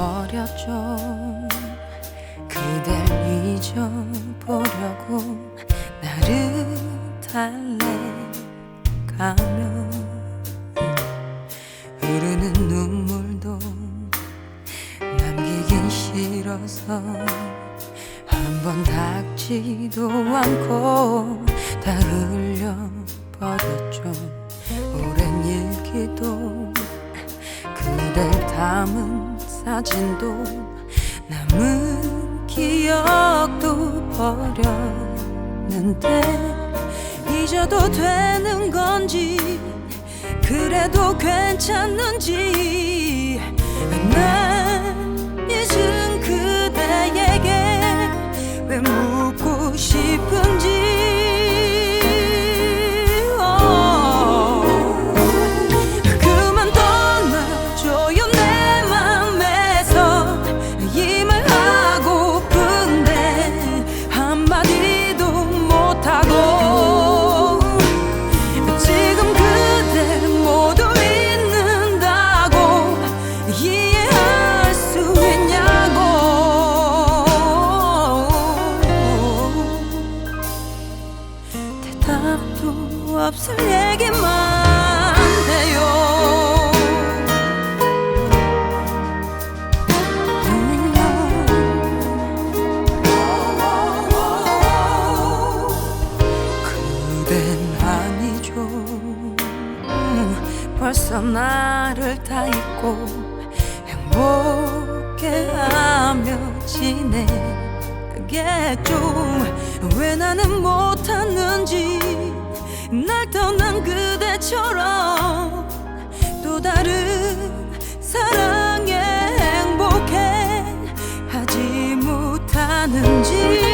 버렸죠 그댈 잊어보려고 나를 달래가면 흐르는 눈물도 남기긴 싫어서 한 번 닦지도 않고 다 흘려버렸죠. 오랜 일기도 그댈 담은 사진도 남은 기억도 버렸는데 잊어도 되는 건지 그래도 괜찮는지 난 잊은 그대에게 왜 묻고 싶은 답도 없을 얘기만 해요. 그댄 아니죠. 음, 벌써 나를 다 잊고 행복해하며 지내겠죠 왜 나는 못하는지 날 떠난 그대처럼 또 다른 사랑에 행복해 하지 못하는지.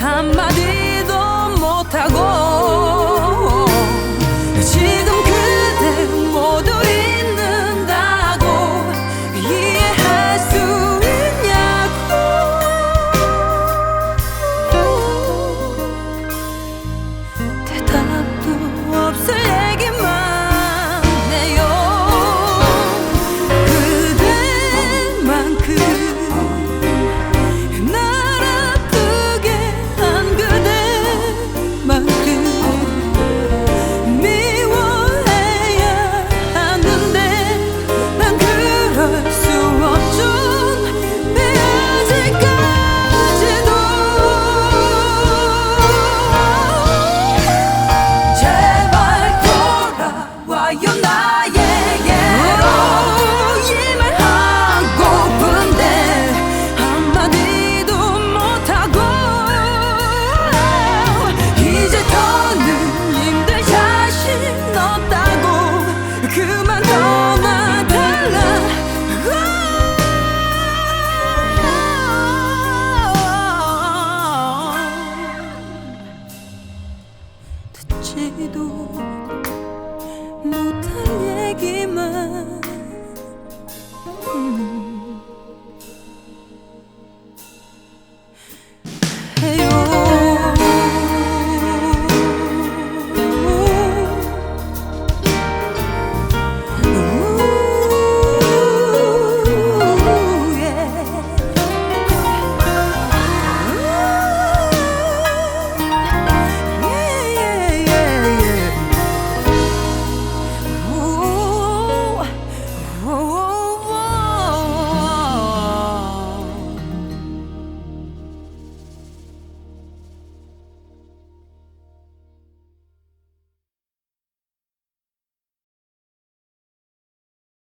한마디도 못하고 지도 못할 얘기만